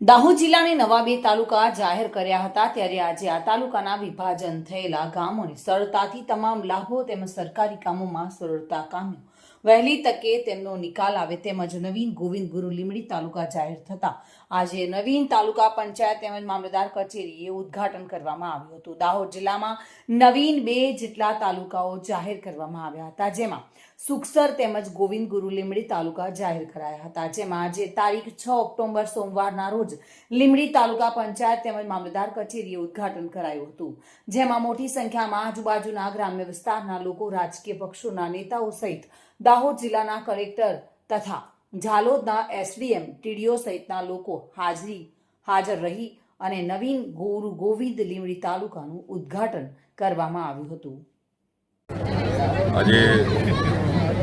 દાહોદ જિલ્લાને નવા બે તાલુકા જાહેર કર્યા હતા ત્યારે આજે આ તાલુકાના વિભાજન થયેલા ગામોને સરળતાથી તમામ લાભો તેમજ સરકારી કામોમાં સરળતા કામ્યો વહેલી તકે તેમનો નિકાલ આવે તેમજ નવીન ગોવિંદ ગુરુ લીમડી તાલુકા જાહેર થતા. આજે નવીન તાલુકા પંચાયત તેમજ મામલતદાર કચેરીએ ઉદ્ઘાટન કરવામાં આવ્યું હતું. દાહોદ જિલ્લામાં નવીન બે જેટલા તાલુકાઓ જાહેર કરવામાં આવ્યા હતા, જેમાં સુખસર તેમજ ગોવિંદ ગુરુ લીમડી તાલુકા જાહેર કરાયા હતા, જેમાં આજે તારીખ છ ઓક્ટોબર સોમવારના રોજ લીમડી તાલુકા પંચાયત તેમજ મામલતદાર કચેરીએ ઉદ્ઘાટન કરાયું હતું. જેમાં મોટી સંખ્યામાં આજુબાજુના ગ્રામ્ય વિસ્તારના લોકો, રાજકીય પક્ષોના નેતાઓ સહિત દાહોદ જિલ્લાના કલેક્ટર તથા ઝાલોદના એસડીએમ, ટીડીઓ સહિતના લોકો હાજરી, હાજર રહી અને નવીન ગુરુ ગોવિંદ લીમડી તાલુકાનું ઉદ્ઘાટન કરવામાં આવ્યું હતું. આજે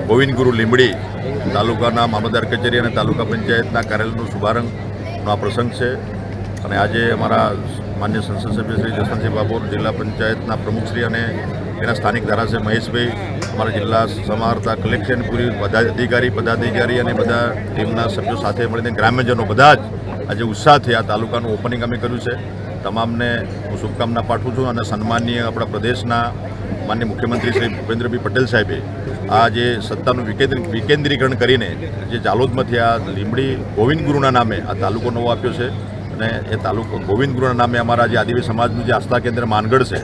ગોવિંદ ગુરુ લીંબડી તાલુકાના મામલતદાર કચેરી અને તાલુકા પંચાયતના કાર્યાલયનો શુભારંભનો આ પ્રસંગ છે અને આજે અમારા માન્ય સંસદ સભ્ય શ્રી જસવંતસિંહ બાબોર જિલ્લા પંચાયતના પ્રમુખશ્રી અને એના સ્થાનિક ધારાસભ્ય મહેશભાઈ, અમારા જિલ્લા સમાહર્તા કલેક્ટર પૂરી, બધા અધિકારી, પદાધિકારી અને બધા ટીમના સભ્યો સાથે મળીને ગ્રામ્યજનો બધા જ આજે ઉત્સાહથી આ તાલુકાનું ઓપનિંગ અમે કર્યું છે. તમામને હું શુભકામના પાઠવું છું અને સન્માનીય આપણા પ્રદેશના માન્ય મુખ્યમંત્રી શ્રી ભૂપેન્દ્રભાઈ પટેલ સાહેબે આ જે સત્તાનું વિકેન્દ્રી, વિકેન્દ્રીકરણ કરીને જે જાલોદમાંથી આ લીંબડી ગોવિંદ ગુરુના નામે આ તાલુકો નવો આપ્યો છે. અને એ તાલુકો ગોવિંદ ગુરુના નામે અમારા જે આદિવાસી સમાજનું જે આસ્થા કેન્દ્ર માનગઢ છે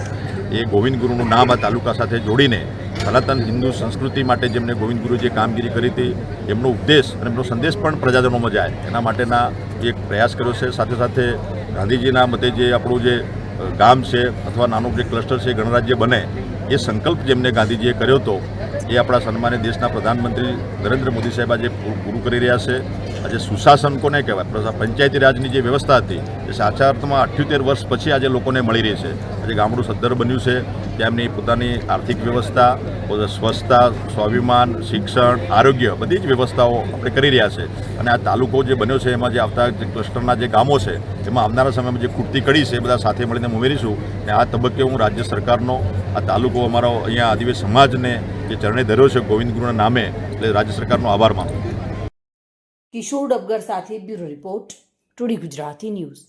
એ ગોવિંદ ગુરુનું નામ આ તાલુકા સાથે જોડીને સનાતન હિન્દુ સંસ્કૃતિ માટે જેમને ગોવિંદ ગુરુ જે કામગીરી કરી હતી, એમનો ઉપદેશ અને એમનો સંદેશ પણ પ્રજાજનોમાં જાય. એના માટેના એક પ્રયાસ કર્યો છે. સાથે સાથે ગાંધીજીના મતે જે આપણું જે ગામ છે અથવા નાનું જે ક્લસ્ટર છે ગણરાજ્ય બને એ સંકલ્પ જેમને ગાંધીજીએ કર્યો હતો, એ આપણા સન્માન્ય દેશના પ્રધાનમંત્રી નરેન્દ્ર મોદી સાહેબ આજે પૂરું કરી રહ્યા છે. આજે સુશાસન કોને કહેવાય? પંચાયતી રાજની જે વ્યવસ્થા હતી, એ સાચા અર્થમાં અઠ્યોતેર વર્ષ પછી આજે લોકોને મળી રહી છે. આજે ગામડું સદ્ધર બન્યું છે. ત્યાં પોતાની આર્થિક વ્યવસ્થા સ્વચ્છતા, સ્વાભિમાન, શિક્ષણ, આરોગ્ય બધી જ વ્યવસ્થાઓ આપણે કરી રહ્યા છે. અને આ તાલુકો જે બન્યો છે, એમાં જે આવતા જે ક્લસ્ટરના જે ગામો છે, એમાં આવનારા સમયમાં જે ખૂટતી કડી છે, એ બધા સાથે મળીને ઉમેરીશું. અને આ તબક્કે હું રાજ્ય સરકારનો આ તાલુકો અમારો અહીંયા આદિવાસી સમાજને જે ચરણે ધર્યો છે ગોવિંદ ગુરુના નામે, એટલે રાજ્ય સરકારનો આભાર માનું. કિશોર ડબગર સાથે બ્યુરો રિપોર્ટ, ટુડી ગુજરાતી ન્યૂઝ